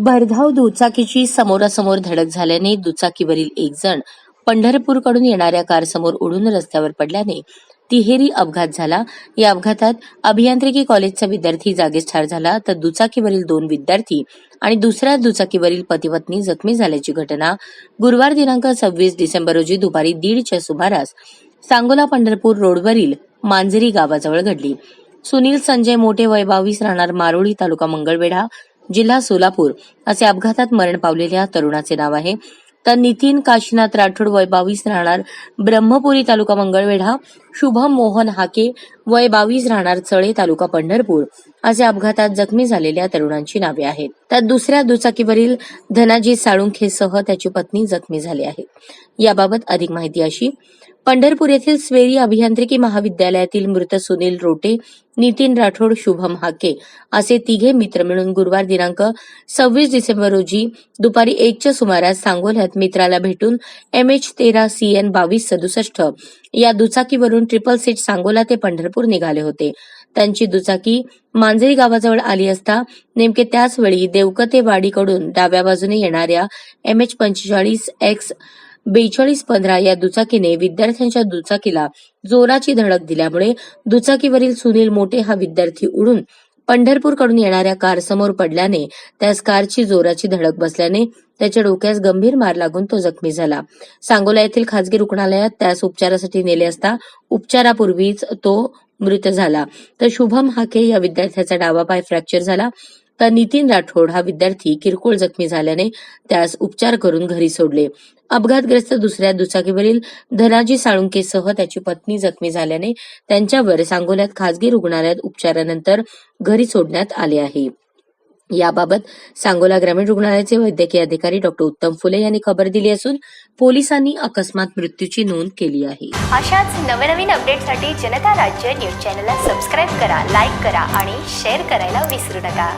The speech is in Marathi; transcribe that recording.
भरधाव दुचाकीची समोरासमोर धडक झाल्याने दुचाकीवरील एक जण पंढरपूरकडून येणाऱ्या कारसमोर उडून रस्त्यावर पडल्याने तिहेरी अपघात झाला. या अपघातात अभियांत्रिकी कॉलेजचा विद्यार्थी जागीच ठार झाला तर दुचाकीवरील दोन विद्यार्थी आणि दुसऱ्या दुचाकीवरील पतीपत्नी जखमी झाल्याची घटना गुरुवार दिनांक सव्वीस डिसेंबर रोजी दुपारी दीडच्या सुमारास सांगोला पंढरपूर रोडवरील मांजरी गावाजवळ घडली. सुनील संजय मोठे वय बावीस राहणार मारोळी तालुका मंगळवेढा. जिल्हा सोलापूर असे अपघातात मरण पावलेल्या तरुणाचे नाव आहे. तर नितीन काशीनाथ राठोड वय बावीस राहणार ब्रह्मपुरी तालुका मंगळवेढा शुभम मोहन हाके वय बावीस राहणार चळे तालुका पंढरपूर असे अपघातात जखमी झालेल्या तरुणांची नावे आहेत. तर दुसऱ्या दुचाकीवरील धनाजी साळुंखेसह त्याची पत्नी जखमी झाली आहे. याबाबत अधिक माहिती अशी पंढरपूर येथील स्वेरी अभियांत्रिकी महाविद्यालयातील मृत सुनील रोटे नितीन राठोड शुभम हाके असे तिघे मित्र मिळून गुरुवार दिनांक सव्वीस डिसेंबर रोजी दुपारी एकच्या सुमारास सांगोल्यात मित्राला भेटून एम एच तेरा सी एन बावीस सदुसष्ट या दुचाकीवरून ट्रिपल सीट सांगोला ते पंढरपूर निघाले होते. त्यांची दुचाकी मांजरी गावाजवळ आली असता नेमके त्याच वेळी देवकते वाडीकडून डाव्या बाजूने येणाऱ्या एम एच पंचेचाळीस एक्स बेचाळीस पंधरा या दुचाकीने विद्यार्थ्यांच्या दुचाकीला जोराची धडक दिल्यामुळे दुचाकीवरील सुनील मोठे हा विद्यार्थी उडून पंढरपूरकडून येणाऱ्या कार समोर पडल्याने त्यास कारची जोराची धडक बसल्याने त्याच्या डोक्यास गंभीर मार लागून तो जखमी झाला. सांगोला येथील खासगी रुग्णालयात त्यास उपचारासाठी नेले असता उपचारापूर्वीच तो मृत झाला. तर शुभम हाके या विद्यार्थ्याचा डावा पाय फ्रॅक्चर झाला. तर नितीन राठोड हा विद्यार्थी किरकोळ जखमी झाल्याने त्यास उपचार करून घरी सोडले. अपघातग्रस्त दुसऱ्या दुचाकीवरील धनाजी साळुंकेसह त्याची पत्नी जखमी झाल्याने त्यांच्यावर सांगोल्यात खासगी रुग्णालयात उपचारानंतर घरी सोडण्यात आले आहे. याबाबत सांगोला ग्रामीण रुग्णालयाचे वैद्यकीय अधिकारी डॉक्टर उत्तम फुले यांनी खबर दिली असून पोलिसांनी अकस्मात मृत्यूची नोंद केली आहे. अशाच नवनवीन अपडेटसाठी जनता राज्य न्यूज चॅनलला सबस्क्राईब करा लाईक करा आणि शेअर करायला विसरू नका.